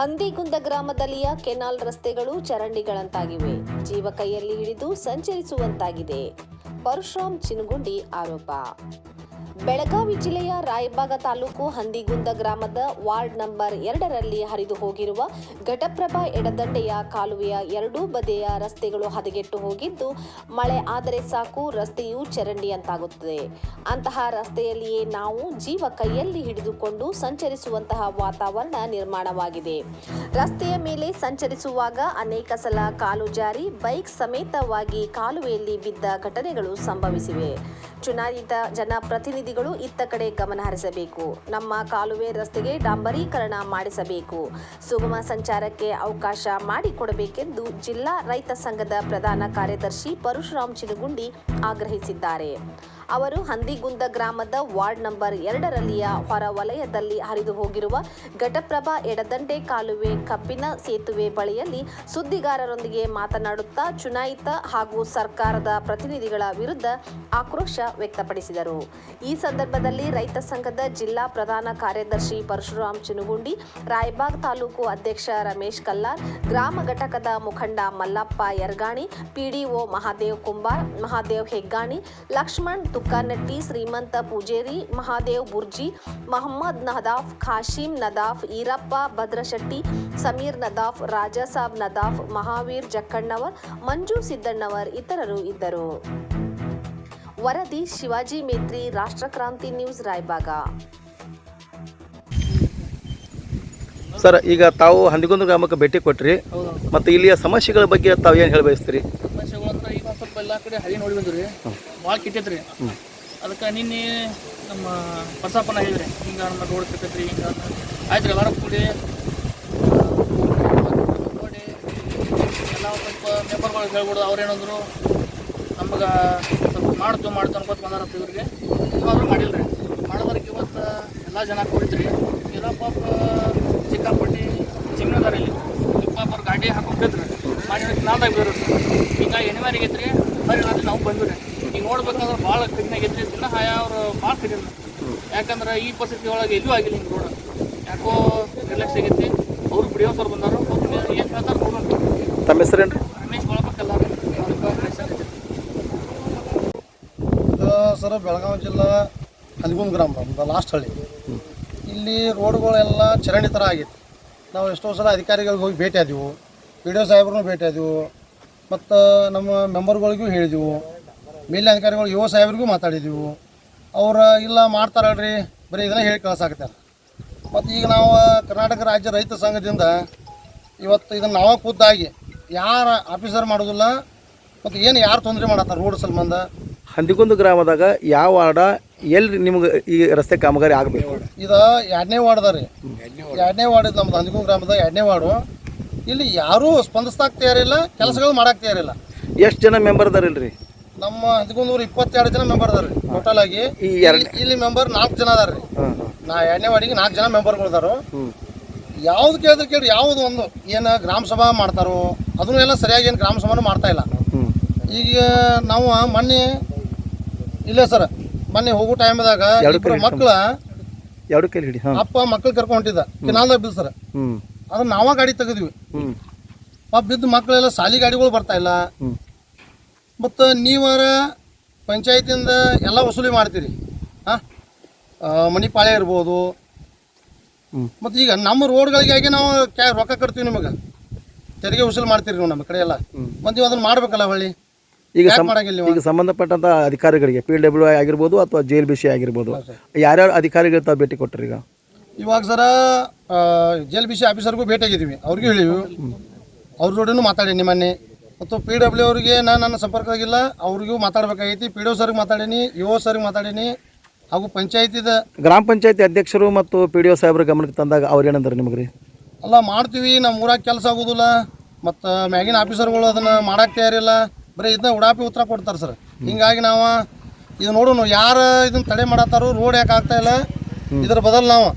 ಹಂದಿಗುಂದ ಗ್ರಾಮದಲ್ಲಿಯ canal ರಸ್ತೆಗಳು ಚರಂಡಿಗಳಂತಾಗಿವೆ. ಜೀವ ಕೈಯಲ್ಲಿ ಹಿಡಿದು ಸಂಚರಿಸುವಂತಾಗಿದೆ. ಪರಶುರಾಮ್ ಚಿನಗುಂಡಿ ಆರೋಪ. ಬೆಳಗಾವಿ ಜಿಲ್ಲೆಯ ರಾಯಬಾಗ ತಾಲೂಕು ಹಂದಿಗುಂದ ಗ್ರಾಮದ ವಾರ್ಡ್ ನಂಬರ್ ಎರಡರಲ್ಲಿ ಹರಿದು ಹೋಗಿರುವ ಘಟಪ್ರಭಾ ಎಡದಂಡೆಯ ಕಾಲುವೆಯ ಎರಡೂ ಬದಿಯ ರಸ್ತೆಗಳು ಹದಗೆಟ್ಟು ಹೋಗಿದ್ದು, ಮಳೆ ಆದರೆ ಸಾಕು, ರಸ್ತೆಯು ಚರಂಡಿಯಂತಾಗುತ್ತದೆ ಅಂತಹ ರಸ್ತೆಯಲ್ಲಿಯೇ ನಾವು ಜೀವ ಕೈಯಲ್ಲಿ ಹಿಡಿದುಕೊಂಡು ಸಂಚರಿಸುವಂತಹ ವಾತಾವರಣ ನಿರ್ಮಾಣವಾಗಿದೆ. ರಸ್ತೆಯ ಮೇಲೆ ಸಂಚರಿಸುವಾಗ ಅನೇಕ ಸಲ ಕಾಲು ಜಾರಿ, ಬೈಕ್ ಸಮೇತವಾಗಿ ಕಾಲುವೆಯಲ್ಲಿ ಬಿದ್ದ ಘಟನೆಗಳು ಸಂಭವಿಸಿವೆ. ಚುನಾಯಿತ ಜನಪ್ರತಿನಿಧಿಗಳು ಇತ್ತ ಕಡೆ ಗಮನ ಹರಿಸಬೇಕು. ನಮ್ಮ ಕಾಲುವೆ ರಸ್ತೆಗೆ ಡಾಂಬರೀಕರಣ ಮಾಡಿಸಬೇಕು. ಸುಗಮ ಸಂಚಾರಕ್ಕೆ ಅವಕಾಶ ಮಾಡಿಕೊಡಬೇಕೆಂದು ಜಿಲ್ಲಾ ರೈತ ಸಂಘದ ಪ್ರಧಾನ ಕಾರ್ಯದರ್ಶಿ ಪರಶುರಾಮ್ ಚಿನಗುಂಡಿ ಆಗ್ರಹಿಸಿದ್ದಾರೆ. ಅವರು ಹಂದಿಗುಂದ ಗ್ರಾಮದ ವಾರ್ಡ್ ನಂಬರ್ ಎರಡರಲ್ಲಿಯ ಹೊರ ವಲಯದಲ್ಲಿ ಹರಿದು ಹೋಗಿರುವ ಘಟಪ್ರಭಾ ಎಡದಂಡೆ ಕಾಲುವೆ ಕಬ್ಬಿನ ಸೇತುವೆ ಬಳಿಯಲ್ಲಿ ಸುದ್ದಿಗಾರರೊಂದಿಗೆ ಮಾತನಾಡುತ್ತಾ ಚುನಾಯಿತ ಹಾಗೂ ಸರ್ಕಾರದ ಪ್ರತಿನಿಧಿಗಳ ವಿರುದ್ಧ ಆಕ್ರೋಶ ವ್ಯಕ್ತಪಡಿಸಿದರು. ಈ ಸಂದರ್ಭದಲ್ಲಿ ರೈತ ಸಂಘದ ಜಿಲ್ಲಾ ಪ್ರಧಾನ ಕಾರ್ಯದರ್ಶಿ ಪರಶುರಾಮ್ ಚಿನುಗುಂಡಿ ರಾಯಬಾಗ್ ತಾಲೂಕು ಅಧ್ಯಕ್ಷ ರಮೇಶ್ ಕಲ್ಲಾರ್, ಗ್ರಾಮ ಘಟಕದ ಮುಖಂಡ ಮಲ್ಲಪ್ಪ ಯರ್ಗಾಣಿ, ಪಿಡಿಒ ಮಹಾದೇವ್ ಕುಂಬಾರ್, ಮಹಾದೇವ್ ಹೆಗ್ಗಾಣಿ, ಲಕ್ಷ್ಮಣ್ ತುಕ್ಕನಟ್ಟಿ ಶ್ರೀಮಂತ ಪೂಜೇರಿ ಮಹಾದೇವ್ ಬುರ್ಜಿ ಮಹಮ್ಮದ್ ನದಾಫ್ ಖಾಶಿಂ ನದಾಫ್ ಈರಪ್ಪ ಭದ್ರಶೆಟ್ಟಿ ಸಮೀರ್ ನದಾಫ್ ರಾಜಾಸಾಬ್ ನದಾಫ್ ಮಹಾವೀರ್ ಜಕ್ಕಣ್ಣವರ್ ಮಂಜು ಸಿದ್ದಣ್ಣವರ್ ಇತರರು ಇದ್ದರು. ವರದಿ ಶಿವಾಜಿ ಮೇತ್ರಿ ರಾಷ್ಟ್ರಕ್ರಾಂತಿ ನ್ಯೂಸ್ ರಾಯಬಾಗ ಸರ್ ಈಗ ತಾವು ಹಂದಿಗೊಂದು ಗ್ರಾಮಕ್ಕೆ ಭೇಟಿ ಕೊಟ್ರಿ. ಹೌದು. ಮತ್ತು ಇಲ್ಲಿಯ ಸಮಸ್ಯೆಗಳ ಬಗ್ಗೆ ತಾವು ಏನು ಹೇಳಿ ಬಯಸ್ತೀರಿ ಸಮಸ್ಯೆಗಳು ಅಂದ್ರೆ ಈಗ ಸ್ವಲ್ಪ ಎಲ್ಲ ಕಡೆ ಹಳಿ ನೋಡಿ ಬಂದ್ರಿ ಭಾಳ ಕೆಟ್ಟೈತ್ರಿ ಅದಕ್ಕೆ ನಿನ್ನೆ ನಮ್ಮ ಪ್ರಸಾಪನ ಹೇಳಿದ್ರಿ, ಹಿಂಗೆ ನಮ್ಮ ರೋಡ್ ಕೆಟ್ಟೈತ್ರಿ ಹಿಂಗೆ ಆಯ್ತು ರೀ ಎಲ್ಲರೂ ಕೂಡಿ ನೋಡಿ ಎಲ್ಲ ಸ್ವಲ್ಪ ಮೆಂಬರ್ಗಳು ಹೇಳ್ಬಿಡು ಅವ್ರೇನಂದ್ರು ನಮ್ಗೆ ಸ್ವಲ್ಪ ಮಾಡ್ತು ಮಾಡ್ತು ಅನ್ಕೋತ ಬಂದಾರ ಇವ್ರಿಗೆ ಇವಾಗ ಮಾಡಿಲ್ಲ ರೀ ಮಾಡೋದ್ರಿಗೆ ಇವತ್ತು ಎಲ್ಲ ಜನ ಕೂಡಿದ್ರಿ ಎಲ್ಲ ಪಾಪ ಸಿಕ್ಕಾಪಟ್ಟಿ ಚಿನ್ನದಾರ ಇಲ್ಲಿ. ಪಾಪ ಅವ್ರು ಗಾಡಿ ಹಾಕೋಬೇಕ್ರಿ ಮಾಡಿ ನಾಲ್ದಾಗ ಬೇರೆ ಹಿಂಗಾಗಿ ಎಣಿವಾರಿ ಐತ್ರಿ ರಾತ್ರಿ ನಾವು ಬಂದ್ರಿ ಈಗ ನೋಡ್ಬೇಕಂದ್ರೆ ಭಾಳ ಕಡಿಮೆ ಆಗೈತೆ ದಿನ ಹಾಯ ಅವ್ರು ಭಾಳ ಕಡಿಮೆ. ಯಾಕಂದ್ರೆ ಈ ಪರಿಸ್ಥಿತಿ ಒಳಗೆ ಎಲ್ಲೂ ಆಗಿಲ್ಲ ಹಿಂಗೆ ರೋಡ್ ಯಾಕೋ ರಿಲ್ಯಾಕ್ಸ್ ಆಗೈತಿ. ಅವ್ರು ಬಿಡಿಯೋ ಸರ್ ಬಂದಾರು. ಏನು ಹೇಳ್ತಾರೆ ನೋಡೋಣ. ತಮ್ಮ ಹೆಸರೇನು ರೀ ರಮೇಶ್ ಬಳಬೇಕಲ್ಲ ಇದು ಸರ್ ಬೆಳಗಾವಿ ಜಿಲ್ಲಾ ಹದಿಗುಂದ್ ಗ್ರಾಮ ನಮ್ದು ಲಾಸ್ಟ್ ಹಳ್ಳಿ. ಇಲ್ಲಿ ರೋಡ್ಗಳೆಲ್ಲ ಚರಂಡಿ ಥರ ಆಗಿತ್ತು ನಾವು ಎಷ್ಟೋ ಸಲ ಅಧಿಕಾರಿಗಳಿಗೆ ಹೋಗಿ ಭೇಟಿ ಆದೆವು. ಪಿ ಡಿ ಒ ಸಾಹೇಬ್ರನ್ನೂ ಭೇಟಿ ಆದೆವು. ಮತ್ತು ನಮ್ಮ ಮೆಂಬರ್ಗಳಿಗೂ ಹೇಳಿದೆವು. ಮೇಲಿನ ಅಧಿಕಾರಿಗಳು ಯುವ ಸಾಹೇಬ್ರಿಗೂ ಮಾತಾಡಿದೆವು. ಅವರು ಇಲ್ಲ ಮಾಡ್ತಾರಲ್ರಿ. ಬರೀ ಇದನ್ನ ಹೇಳಿ ಕಳ್ಸಾಕತ್ತಾರೆ ಮತ್ತು ಈಗ ನಾವು ಕರ್ನಾಟಕ ರಾಜ್ಯ ರೈತ ಸಂಘದಿಂದ ಇವತ್ತು ಇದನ್ನು ನಾವು ಖುದ್ದಾಗಿ ಯಾರ ಆಫೀಸರ್ ಮಾಡೋದಿಲ್ಲ ಮತ್ತು ಏನು ಯಾರು ತೊಂದರೆ ಮಾಡತ್ತಾರೆ ರೋಡ್ ಸಂಬಂಧ? ಹಂದಿಗೊಂದು ಗ್ರಾಮದಾಗ ಯಾವ ವಾರ್ಡ ಎಲ್ಲಿ ನಿಮ್ಗೆ ಈ ರಸ್ತೆ ಕಾಮಗಾರಿ ಆಗಬೇಕು? ಇದು ಎರಡನೇ ವಾರ್ಡ್ ಅದ ರೀ ಎರಡನೇ ವಾರ್ಡ್ ಇದು ನಮ್ದು ಹಂದಿಗುಂದ್ ಗ್ರಾಮದ ಎರಡನೇ ವಾರ್ಡು. ಇಲ್ಲಿ ಯಾರೂ ಸ್ಪಂದಿಸ್ತಾಕ್ ತಯಾರಿಲ್ಲ ಕೆಲಸಗಳು ಮಾಡಕ್ಕೆ ತಯಾರಿಲ್ಲ. ಎಷ್ಟು ಜನ ಮೆಂಬರ್ ಅದಾರಿಲ್ರಿ? ನಮ್ಮ ಹಂದಿಗುಂದೂರು ಇಪ್ಪತ್ತೆರಡು ಜನ ಮೆಂಬರ್ ಅದಾರ ರೀ ಟೋಟಲ್ ಆಗಿ. ಈ ಎರಡ್- ಇಲ್ಲಿ- ಮೆಂಬರ್ ನಾಲ್ಕು ಜನ ಅದಾರ ರೀ ಹಾಂ. ನಾ ಎರಡನೇ ವಾರ್ಡಿಗೆ ನಾಲ್ಕು ಜನ ಮೆಂಬರ್ಗಳು ಅದಾರ. ಹ್ಞೂ ಯಾವ್ದು ಕೇಳಿದ್ರೆ ಕೇಳಿ ಯಾವ್ದು ಒಂದು ಏನು ಗ್ರಾಮ ಸಭಾ ಮಾಡ್ತಾರೋ ಅದನ್ನು ಎಲ್ಲ ಸರಿಯಾಗಿ ಏನು ಗ್ರಾಮ ಸಭಾನು ಮಾಡ್ತಾ ಇಲ್ಲ. ಹ್ಞೂ ಈಗ ನಾವು ಮೊನ್ನೆ ಇಲ್ಲ ಸರ್ ಮೊನ್ನೆ ಹೋಗೋ ಟೈಮ್ದಾಗ ಎರಡು ಇಬ್ಬರು ಕಡೆ ಮಕ್ಕಳ ಎರಡು ಕೈಲಿ ಹಿಡಿ ಹಾಂ. ಅಪ್ಪ ಮಕ್ಕಳು ಕರ್ಕೊಂಡು ಹೊಂಟಿದ್ದ ಕಿನಾಲ್ದಾಗ ಬಿದ್ದು ಸರ್. ಹ್ಞೂ ಅದನ್ನ ನಾವ ಗಾಡಿ ತೆಗೆದ್ವಿ. ಹ್ಞೂ ಪಾಪ ಬಿದ್ದು ಮಕ್ಕಳೆಲ್ಲ ಸಾಲಿ ಗಾಡಿಗಳು ಬರ್ತಾ ಇಲ್ಲ. ಹ್ಞೂ ಮತ್ತು ನೀವಾರ ಪಂಚಾಯತಿಂದ ಎಲ್ಲ ವಸೂಲಿ ಮಾಡ್ತೀರಿ? ಹಾಂ? ಮಣಿಪಾಳೆ ಇರ್ಬೋದು. ಮತ್ತು ಈಗ ನಮ್ಮ ರೋಡ್ಗಳಿಗಾಗಿ ನಾವು ಕ್ಯಾ ರೊಕ್ಕ ಕಟ್ತೀವಿ ನಿಮಗೆ. ತೆರಿಗೆ ವಸೂಲಿ ಮಾಡ್ತೀರಿ ನೀವು ನಮ್ಮ ಕಡೆ ಎಲ್ಲ. ಮತ್ತು ನೀವು ಅದನ್ನು ಮಾಡಬೇಕಲ್ಲ ಹೊಳ್ಳಿ? ಈಗ? ಈಗ ಸಂಬಂಧಪಟ್ಟಂಥ ಅಧಿಕಾರಿಗಳಿಗೆ ಪಿ ಡಬ್ಲ್ಯೂ ಆಗಿರ್ಬೋದು ಅಥವಾ ಜೆ ಎಲ್ ಬಿ ಸಿ ಆಗಿರ್ಬೋದು ಯಾರ್ಯಾರು ಅಧಿಕಾರಿಗಳು ತಾವು ಭೇಟಿ ಕೊಟ್ಟರು ಈಗ? ಇವಾಗ ಸರ ಜೆಲ್ ಬಿ ಸಿ ಆಫೀಸರ್ಗೂ ಭೇಟಿಯಾಗಿದ್ದೀವಿ ಅವ್ರಿಗೂ ಹೇಳಿವಿ. ಅವ್ರ ಜೋಡಿನೂ ಮಾತಾಡಿ ಮೊನ್ನೆ ಮತ್ತು ಪಿ ಡಬ್ಲ್ಯೂ ಅವರಿಗೆ ನಾನು ನನ್ನ ಸಂಪರ್ಕದಾಗಿಲ್ಲ ಅವ್ರಿಗೂ ಮಾತಾಡಬೇಕಾಗೈತಿ. ಪಿ ಡಿ ಒ ಸರ್ಗೆ ಮಾತಾಡೀನಿ ಯು ಓ ಸರ್ಗೆ ಮಾತಾಡೀನಿ ಹಾಗೂ ಪಂಚಾಯತಿದ ಗ್ರಾಮ ಪಂಚಾಯತಿ ಅಧ್ಯಕ್ಷರು ಮತ್ತು ಪಿ ಡಿ ಒ ಸಾಹೇಬ್ರ ಗಮನಕ್ಕೆ ತಂದಾಗ ಅವ್ರು ಏನಂದ್ರೆ ನಿಮಗೆ ರೀ ಅಲ್ಲ ಮಾಡ್ತೀವಿ ನಮ್ಮ ಊರಾಗ ಕೆಲಸ ಆಗೋದಿಲ್ಲ ಮತ್ತು ಮ್ಯಾಗಿನ ಆಫೀಸರ್ಗಳು ಅದನ್ನು ಮಾಡಕ್ಕೆ ತಯಾರಿಲ್ಲ. ಬರೀ ಇದನ್ನ ಉಡಾಪಿ ಉತ್ತರ ಕೊಡ್ತಾರೆ ಸರ್. ಹಿಂಗಾಗಿ ನಾವು ಇದು ನೋಡೋಣ ಯಾರು ಇದನ್ನ ತಡೆ ಮಾಡತ್ತಾರೋ ರೋಡ್ ಯಾಕೆ ಆಗ್ತಾ ಇಲ್ಲ ಇದ್ರ ಬದಲು ನಾವು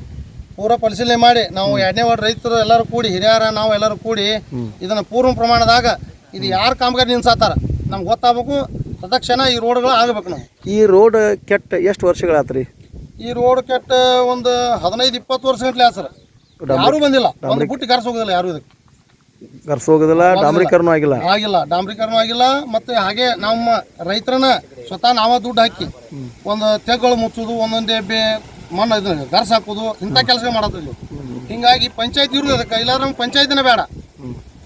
ಪೂರ ಪರಿಶೀಲನೆ ಮಾಡಿ ನಾವು ಎರಡನೇ ವಾರ್ಡ್ ರೈತರು ಎಲ್ಲರೂ ಕೂಡಿ ಹಿರಿಯರ ನಾವು ಎಲ್ಲರೂ ಕೂಡಿ ಇದನ್ನು ಪೂರ್ಣ ಪ್ರಮಾಣದಾಗ ಇದು ಯಾರು ಕಾಮಗಾರಿ ನಿಲ್ಸಾತಾರ? ನಮ್ಗೆ ಗೊತ್ತಾಗಬೇಕು. ಪ್ರದಕ್ಷಿಣ ಈ ರೋಡ್ಗಳು ಆಗಬೇಕು ನಾವು ಈ ರೋಡ್ ಕೆಟ್ಟ ಎಷ್ಟು ವರ್ಷಗಳಾತ್ರಿ? ಈ ರೋಡ್ ಕೆಟ್ಟ ಒಂದು ಹದಿನೈದು ಇಪ್ಪತ್ತು ವರ್ಷ ಗಂಟ್ಲೆ ಸರ್. ಯಾರೂ ಬಂದಿಲ್ಲ. ಒಂದು ಬುಟ್ಟಿ ಕರ್ಸ ಹೋಗೋದಿಲ್ಲ ಯಾರು ಇದಕ್ಕೆ ಕರ್ಸೋಗೋದಿಲ್ಲ ಡಾಮ್ರೀಕರಣ ಆಗಿಲ್ಲ. ಆಗಿಲ್ಲ. ಡಾಂಬ್ರೀಕರಣ ಆಗಿಲ್ಲ. ಮತ್ತೆ ಹಾಗೆ ನಮ್ಮ ರೈತರನ್ನ ಸ್ವತಃ ನಾವ ದುಡ್ಡು ಹಾಕಿ ಒಂದು ತೆಗ್ಗಳು ಮುಚ್ಚೋದು ಒಂದೊಂದೇ ಬೇ ಮಣ್ಣು ಇದನ್ನ ಗರ್ಸ್ ಹಾಕೋದು ಇಂಥ ಕೆಲಸ ಮಾಡೋದಿಲ್ಲ ಹಿಂಗಾಗಿ ಪಂಚಾಯತ್ ಇರೋದು ಅದಕ್ಕೆ. ಇಲ್ಲಾಂದ್ರೆ ನಮ್ಗೆ ಪಂಚಾಯತಿನೇ ಬೇಡ.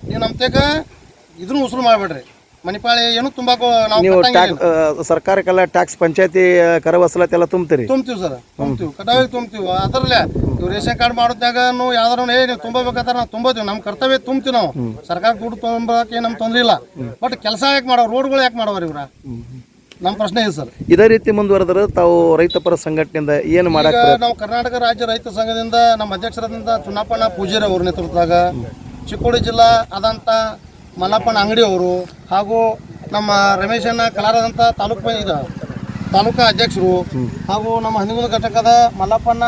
ನೀವು ನಮ್ಮ ತೆಗ ಇದನ್ನು ಉಸುರು ಮಾಡಬೇಡ್ರಿ. ಮಣಿಪಾಳಿ ಏನು ತುಂಬಾ ನಾವು ನೀವು ಟ್ಯಾಕ್ಸ್ ಸರ್ಕಾರಕ್ಕೆಲ್ಲ ಟ್ಯಾಕ್ಸ್ ಪಂಚಾಯತಿ ಕರ ವಸೂಲಾತಿ ಎಲ್ಲ ತುಂಬ್ತೀರಿ? ತುಂಬ್ತೀವಿ ಸರ್ ತುಂಬ್ತೀವಿ. ಕಟಾವಿ ತುಂಬ್ತೀವಿ. ಅದರಲ್ಲೇ ಇವ್ ರೇಷನ್ ಕಾರ್ಡ್ ಮಾಡೋದ್ನಾಗ ಯಾವ್ದಾರು ಏ ನೀವು ತುಂಬಬೇಕಾದ್ರೆ ನಾವು ತುಂಬೋತೀವಿ ನಮ್ಮ ಕರ್ತವ್ಯ ತುಂಬ್ತೀವಿ ನಾವು. ಸರ್ಕಾರ ದುಡ್ಡು ತುಂಬಕ್ಕೆ ನಮ್ಗೆ ತೊಂದ್ರೆ ಇಲ್ಲ. ಬಟ್ ಕೆಲಸ ಯಾಕೆ ಮಾಡೋ ರೋಡ್ಗಳು ಯಾಕೆ ಮಾಡೋರು ಇವ್ರ? ನಮ್ಮ ಪ್ರಶ್ನೆ ಇದೆ ಸರ್. ಇದೇ ರೀತಿ ಮುಂದುವರೆದ್ರೆ ತಾವು ರೈತ ಪರ ಸಂಘಟನೆಯಿಂದ ಏನು ಮಾಡಕ್ ಈಗ ನಾವು ಕರ್ನಾಟಕ ರಾಜ್ಯ ರೈತ ಸಂಘದಿಂದ ನಮ್ಮ ಅಧ್ಯಕ್ಷರದಿಂದ ಚುನಾಪಣ್ಣ ಪೂಜಾರಿ ಅವ್ರ ನೇತೃತ್ವದಾಗ ಚಿಕ್ಕೋಡಿ ಜಿಲ್ಲಾ ಆದಂಥ ಮಲ್ಲಪ್ಪಣ್ಣ ಅಂಗಡಿಯವರು ಹಾಗೂ ನಮ್ಮ ರಮೇಶಣ್ಣ ಕಲಾರದಂಥ ತಾಲೂಕು ಪಂಚಾಯತ್ ತಾಲೂಕಾ ಅಧ್ಯಕ್ಷರು ಹಾಗೂ ನಮ್ಮ ಹಂದಿಗುಂದ ಘಟಕದ ಮಲ್ಲಪ್ಪನ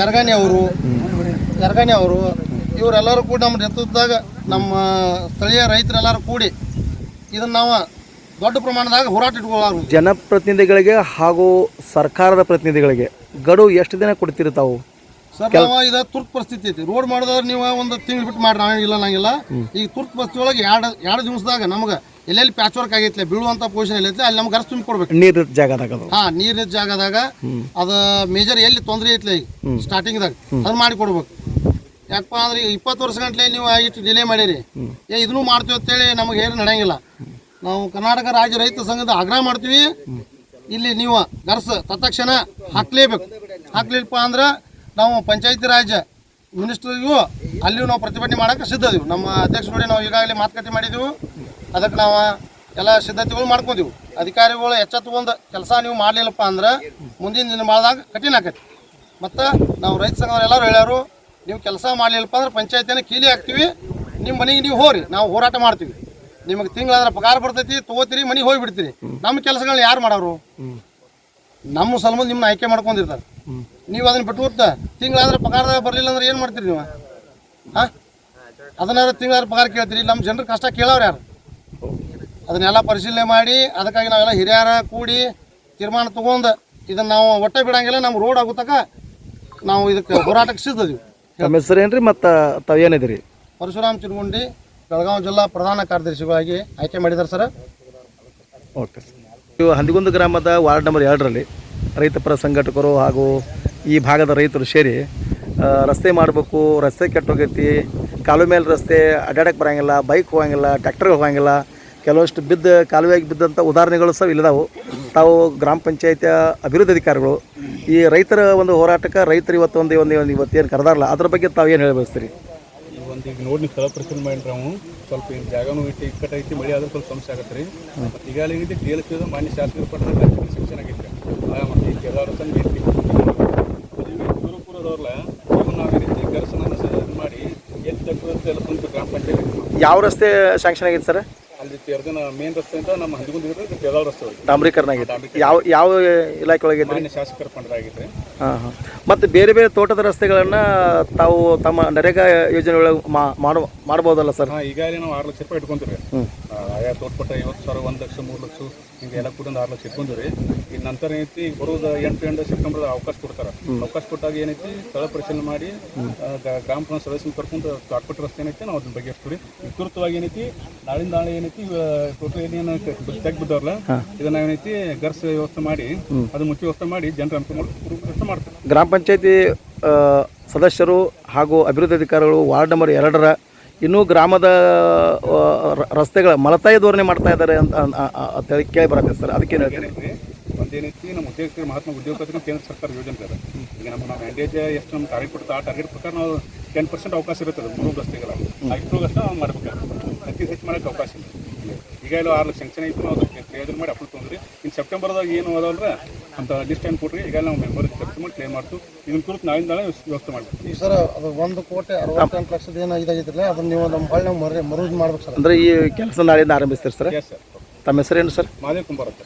ಯರ್ಗಾನಿ ಅವರು ಯರ್ಗಾನಿ ಅವರು, ಇವರೆಲ್ಲರೂ ಕೂಡ ನಮ್ಮ ನೇತೃತ್ವದಾಗ ನಮ್ಮ ಸ್ಥಳೀಯ ರೈತರೆಲ್ಲರೂ ಕೂಡಿ ಇದನ್ನು ನಾವು ದೊಡ್ಡ ಪ್ರಮಾಣದಾಗ ಹೋರಾಟ ಇಟ್ಕೊಳ್ಳಾರು. ಜನಪ್ರತಿನಿಧಿಗಳಿಗೆ ಹಾಗೂ ಸರ್ಕಾರದ ಪ್ರತಿನಿಧಿಗಳಿಗೆ ಗಡುವು ಎಷ್ಟು ದಿನ ಕೊಡ್ತೀರಿ ತಾವು ಸರ್ ನಾವು ಇದು ತುರ್ತು ಪರಿಸ್ಥಿತಿ ಐತಿ. ರೋಡ್ ಮಾಡೋದಾದ್ರೆ ನೀವು ಒಂದು ತಿಂಗಳು ಬಿಟ್ಟು ಮಾಡ್ರಿ ನಾವೇನಿಲ್ಲ ನಂಗಿಲ್ಲ ಈಗ ತುರ್ತು ಪರಿಸ್ಥಿತಿ ಒಳಗೆ ಎರಡು ಎರಡು ದಿವಸದಾಗ ನಮ್ಗೆ ಎಲ್ಲೆಲ್ಲಿ ಪ್ಯಾಚ್ ವರ್ಕ್ ಆಗೈತಿ ಬೀಳುವಂತ ಪೊಸಿಷನ್ ಎಲ್ಲೈತಿ ಅಲ್ಲಿ ನಮ್ಗೆ ಗರ್ಸ್ ತುಂಬಿ ಕೊಡ್ಬೇಕು ನೀರು ಜಾಗದಾಗ ಅದು. ಹಾ ನೀರಿನ ಜಾಗದಾಗ ಅದ ಮೇಜರ್ ಎಲ್ಲಿ ತೊಂದರೆ ಐತ್ಲೆ ಈಗ ಸ್ಟಾರ್ಟಿಂಗ್ದಾಗ ಅದನ್ನ ಮಾಡಿ ಕೊಡ್ಬೇಕು. ಯಾಕಪ್ಪ ಅಂದ್ರೆ ಈಗ ಇಪ್ಪತ್ತು ವರ್ಷ ಗಂಟ್ಲೆ ನೀವು ಇಷ್ಟು ಡಿಲೇ ಮಾಡಿರಿ. ಏ ಇದನ್ನು ಮಾಡ್ತೀವಿ ಅಂತೇಳಿ ನಮಗೆ ಏನು ನಡೆಯಂಗಿಲ್ಲ. ನಾವು ಕರ್ನಾಟಕ ರಾಜ್ಯ ರೈತ ಸಂಘದ ಆಗ್ರಹ ಮಾಡ್ತೀವಿ. ಇಲ್ಲಿ ನೀವು ಗರ್ಸ್ ತತ್ಕ್ಷಣ ಹಾಕ್ಲೇಬೇಕು. ಹಾಕ್ಲಿಲ್ಲಪ್ಪ ಅಂದ್ರೆ ನಾವು ಪಂಚಾಯತಿ ರಾಜ್ ಮಿನಿಸ್ಟ್ರಿಗೂ ಅಲ್ಲಿಯೂ ನಾವು ಪ್ರತಿಭಟನೆ ಮಾಡೋಕೆ ಸಿದ್ಧ ಇದೀವಿ ನಮ್ಮ ಅಧ್ಯಕ್ಷ ನೋಡಿ ನಾವು ಈಗಾಗಲೇ ಮಾತುಕತೆ ಮಾಡಿದೆವು ಅದಕ್ಕೆ ನಾವು ಎಲ್ಲ ಸಿದ್ಧತೆಗಳು ಮಾಡ್ಕೊಂತೀವಿ ಅಧಿಕಾರಿಗಳು ಎಚ್ಚೆತ್ತುಕೊಂಡು ಕೆಲಸ ನೀವು ಮಾಡಲಿಲ್ಲಪ್ಪ ಅಂದ್ರೆ ಮುಂದಿನ ದಿನ ಮಾಡಿದಾಗ ಕಠಿಣ ಆಕೈತಿ. ಮತ್ತು ನಾವು ರೈತ ಸಂಘದವ್ರು ಎಲ್ಲರೂ ಹೇಳ್ಯಾರು ನೀವು ಕೆಲಸ ಮಾಡಲಿಲ್ಲಪ್ಪ ಅಂದ್ರೆ ಪಂಚಾಯತಿನ ಕೀಲಿ ಹಾಕ್ತೀವಿ. ನಿಮ್ಮ ಮನೆಗೆ ನೀವು ಹೋರಿ ನಾವು ಹೋರಾಟ ಮಾಡ್ತೀವಿ. ನಿಮಗೆ ತಿಂಗಳಾದ್ರೆ ಪಗಾರ ಬರ್ತೈತಿ ತಗೋತೀರಿ ಮನೆಗೆ ಹೋಗಿಬಿಡ್ತೀರಿ. ನಮ್ಮ ಕೆಲಸಗಳನ್ನ ಯಾರು ಮಾಡೋರು? ನಮ್ಮ ಸಲುವಾಗಿ ನಿಮ್ಮನ್ನ ಆಯ್ಕೆ ಮಾಡ್ಕೊಂಡಿರ್ತಾರೆ. ನೀವು ಅದನ್ನ ಬಿಟ್ಟು ಹೋಗ್ತಾ ತಿಂಗಳಾದ್ರೆ ಪಗಾರ ಬರಲಿಲ್ಲ ಅಂದ್ರೆ ಏನು ಮಾಡ್ತೀರಿ ನೀವು? ಹಾಂ? ಅದನ್ನಾದ್ರೆ ತಿಂಗಳಾದ್ರೆ ಪಗಾರ ಕೇಳ್ತೀರಿ. ನಮ್ಮ ಜನರ ಕಷ್ಟ ಕೇಳೋರು ಯಾರು? ಅದನ್ನೆಲ್ಲ ಪರಿಶೀಲನೆ ಮಾಡಿ ಅದಕ್ಕಾಗಿ ನಾವೆಲ್ಲ ಹಿರಿಯರ ಕೂಡಿ ತೀರ್ಮಾನ ತಗೊಂಡು ಇದನ್ನು ನಾವು ಒಟ್ಟೆ ಬಿಡಂಗಿಲ್ಲ ನಮ್ಮ ರೋಡ್ ಆಗುತ್ತಕ ನಾವು ಇದಕ್ಕೆ ಹೋರಾಟಕ್ಕೆ ಸಿದ್ಧದೀವಿ ತಮ್ಮ ಹೆಸರು ಏನ್ರಿ ಮತ್ತು ತಾವು ಏನಿದ್ದೀರಿ? ಪರಶುರಾಮ್ ಚಿರುಗುಂಡಿ ಬೆಳಗಾವಿ ಜಿಲ್ಲಾ ಪ್ರಧಾನ ಕಾರ್ಯದರ್ಶಿಗಳಾಗಿ ಆಯ್ಕೆ ಮಾಡಿದ್ದಾರೆ ಸರ್. ಓಕೆ ಇವು ಹಂದಿಗುಂದ ಗ್ರಾಮದ ವಾರ್ಡ್ ನಂಬರ್ ಎರಡರಲ್ಲಿ ರೈತಪರ ಸಂಘಟಕರು ಹಾಗೂ ಈ ಭಾಗದ ರೈತರು ಸೇರಿ ರಸ್ತೆ ಮಾಡಬೇಕು, ರಸ್ತೆ ಕೆಟ್ಟೋಗೈತಿ, ಕಾಲು ಮೇಲೆ ರಸ್ತೆ ಅಡ್ಡಾಡಕ್ಕೆ ಬರೋಂಗಿಲ್ಲ ಬೈಕ್ ಹೋಗಂಗಿಲ್ಲ ಟ್ಯಾಕ್ಟ್ರಿಗೆ ಹೋಗಂಗಿಲ್ಲ, ಕೆಲವಷ್ಟು ಬಿದ್ದ ಕಾಲುವೆಯಾಗಿ ಬಿದ್ದಂಥ ಉದಾಹರಣೆಗಳು ಸಹ ಇಲ್ಲದಾವು. ತಾವು ಗ್ರಾಮ ಪಂಚಾಯತಿಯ ಅಭಿವೃದ್ಧಿ ಅಧಿಕಾರಿಗಳು. ಈ ರೈತರ ಒಂದು ಹೋರಾಟಕ್ಕೆ ರೈತರು ಇವತ್ತು ಒಂದು ಇವತ್ತು ಏನು ಕರೆದಾರಲ್ಲ, ಅದ್ರ ಬಗ್ಗೆ ತಾವು ಏನು ಹೇಳಬಯಸ್ತೀರಿ? ಈಗ ಈಗ ನೋಡಿ ಸ್ಥಳ ಪರಿಶೀಲನೆ ನಾವು ಸ್ವಲ್ಪ ಈ ಜಾಗನೂ ಇಟ್ಟು ಇಕ್ಕಟ್ಟ ಐತಿ, ಮಳೆ ಆದ್ರೆ ಸ್ವಲ್ಪ ಸಮಸ್ಯೆ ಆಗತ್ತೆ ರೀ. ಮತ್ತು ಈಗ ಅಲ್ಲಿ ಡಿ ಎಲ್ ಸಿ ಮಾನ್ಯ ಶಾಸಕರು ಪಟ್ಟದ ಸೆಕ್ಷನ್ ಆಗೈತೆ ಮತ್ತೆ ಮತ್ತು ಈ ಕೆದಾರ ಸಂಘ ಐತಿ ಸುರಪುರದವ್ರಲ್ಲ ನಾವು ರೀತಿ ಗರ್ಸನ ಮಾಡಿ ಎಲ್ಲಿ ತಕ್ಕಂತ ಎಲ್ಲ ತುಂಬ ಗ್ರಾಮ ಪಂಚಾಯತ್ ಯಾವ ರಸ್ತೆ ಸ್ಯಾಂಕ್ಷನ್ ಆಗೈತೆ ಸರ್? ಅಲ್ಲಿ ತೆರೆದಿನ ಮೇನ್ ರಸ್ತೆಯಿಂದ ನಮ್ಮ ಹಂದಿಗುಂದ ಹಿಡಿದ್ರೆ ಕೆದಾಳ ರಸ್ತೆ ಡಾಂಬರೀಕರಣ ಯಾವ ಯಾವ ಇಲಾಖೆ ಒಳಗೆ ಮಾನ್ಯ ಶಾಸಕರ ಫಂಡ್ ಹಾ ಹಾಂ. ಮತ್ತು ಬೇರೆ ಬೇರೆ ತೋಟದ ರಸ್ತೆಗಳನ್ನ ತಾವು ತಮ್ಮ ನರೇಗಾ ಯೋಜನೆ ಒಳಗೆ ಮಾಡುವ ಮಾಡ್ಬೋದಲ್ಲ ಸರ್? ಹಾಂ ಈಗಾಗಲೇ ನಾವು ಆರು ಲಕ್ಷ ರೂಪಾಯಿ ಇಟ್ಕೊಂತೀವಿ ಆಯಾ ತೋಟಪಟ್ಟ ಐವತ್ತು ಸಾವಿರ ಒಂದು ಲಕ್ಷ ಮೂರು ಲಕ್ಷ ಹಿಂಗೆ ಎಲ್ಲ ಕೂಡ ಒಂದು ಆರು ಲಕ್ಷ ಇಟ್ಕೊಂಡು ರೀ. ಈಗ ನಂತರ ಏನೈತಿ ಬರೋದು ಎಂಟು ಎಂಟು ಸೆಪ್ಟೆಂಬರ್ ಅವಕಾಶ ಕೊಡ್ತಾರೆ. ಅವಕಾಶ ಕೊಟ್ಟಾಗ ಏನೈತಿ ಸ್ಥಳ ಪರಿಶೀಲನೆ ಮಾಡಿ ಗ್ರಾಮ ಪಂಚಾಯತ್ ಸದಸ್ಯನ ಕರ್ಕೊಂಡು ತಾಟ್ಪಟ್ಟ ರಸ್ತೆ ಏನೈತಿ ನಾವು ಅದನ್ನ ಬಗೆಹರಿಸ್ತೀವಿ. ವಿಕೃತವಾಗಿ ಏನೈತಿ ನಾಳಿನ ನಾಳೆ ಏನೈತಿ ಟೋಟಲ್ ಏನೇನು ತೆಗ್ ಬಿದ್ದಾರಲ್ಲ ಇದನ್ನ ಏನೈತಿ ಗರ್ಸ್ ವ್ಯವಸ್ಥೆ ಮಾಡಿ ಅದು ಮುಚ್ಚಿ ವ್ಯವಸ್ಥೆ ಮಾಡಿ ಜನರ ಅನುಕೂಲ ವ್ಯವಸ್ಥೆ ಮಾಡ್ತೀವಿ ಗ್ರಾಮ ಪಂಚಾಯತಿ ಸದಸ್ಯರು ಹಾಗೂ ಅಭಿವೃದ್ಧಿ ಅಧಿಕಾರಿಗಳು ವಾರ್ಡ್ ನಂಬರ್ ಎರಡರ ಇನ್ನೂ ಗ್ರಾಮದ ರಸ್ತೆಗಳ ಮಲತಾಯಿ ಧೋರಣೆ ಮಾಡ್ತಾ ಇದ್ದಾರೆ ಅಂತ ಅಂತ- ಹೇಳಿ ಕೇಳಿ ಬರುತ್ತೆ ಸರ್. ಅದಕ್ಕೆ ಹೇಳ್ತೀನಿ ಒಂದೇನೈತಿ ನಮ್ಮ ಉದ್ಯೋಗ ಮಹಾತ್ಮ ಉದ್ಯೋಗಕ್ಕೆ ಕೇಂದ್ರ ಸರ್ಕಾರ ಯೋಜನೆ ಅದ ಈಗ ನಮ್ಮ ನಾವು ಮ್ಯಾಂಡೇಜ್ ಎಷ್ಟು ನಮ್ಮ ಟಾರ್ಗೆಟ್ ಕೊಡ್ತಾ ಆ ಟಾರ್ಗೆಟ್ ಪ್ರಕಾರ ನಾವು ಟೆನ್ ಪರ್ಸೆಂಟ್ ಅವಕಾಶ ಇರುತ್ತೆ ಮೂರು ರಸ್ತೆಗಳ ಐದು ಅಷ್ಟೇ ನಾವು ಮಾಡ್ಬೇಕು. ಅತಿ ಹೆಚ್ಚು ಮಾಡೋಕ್ಕೆ ಅವಕಾಶ ಇಲ್ಲ. ಈಗ ಆರ್ ಆರು ಲಕ್ಷ ಸಂಕ್ಷನ್ ಐತಿ ನಾವು ಅದಕ್ಕೆ ಯೋಜನೆ ಮಾಡಿ ಅಪ್ಲೈ ತೊಗೊಂಡ್ರಿ. ಇನ್ನು ಸೆಪ್ಟೆಂಬರ್ದಾಗ ಏನು ಅದಾವಲ್ರ? ಅಂತ ಲಿಸ್ಟ್ ಏನು ಕೊಡ್ರಿ ಈಗ ನಾವು ಮೆಂಬರ್ ಚರ್ಚೆ ಮಾಡಿ ಕ್ಲೇಮ್ ಮಾಡ್ತು. ಇದನ್ನ ಕುರಿತು ನಾಳಿಂದ ನಾಳೆ ವ್ಯವಸ್ಥೆ ಮಾಡ್ತೀವಿ ಈ ಸರ್ ಅದು ಒಂದು ಕೋಟಿ ಅರವತ್ತೆಂಟು ಲಕ್ಷದ ಏನು ಇದಾಗಿದ್ರಲ್ಲ ಅದನ್ನ ನೀವು ನಮ್ಮ ಹಳ್ಳಿ ಮರ ಮರುಜ್ ಮಾಡ್ಬೇಕು ಸರ್. ಅಂದರೆ ಈ ಕೆಲಸ ನಾಳೆಯಿಂದ ಆರಂಭಿಸ್ತೀರಿ ಸರ್? ಎಸ್ ಸರ್ ತಮ್ಮ ಹೆಸರೇನು ಸರ್? ಮಾದೇವ್ ಕುಂಬಾರ ಅಂತ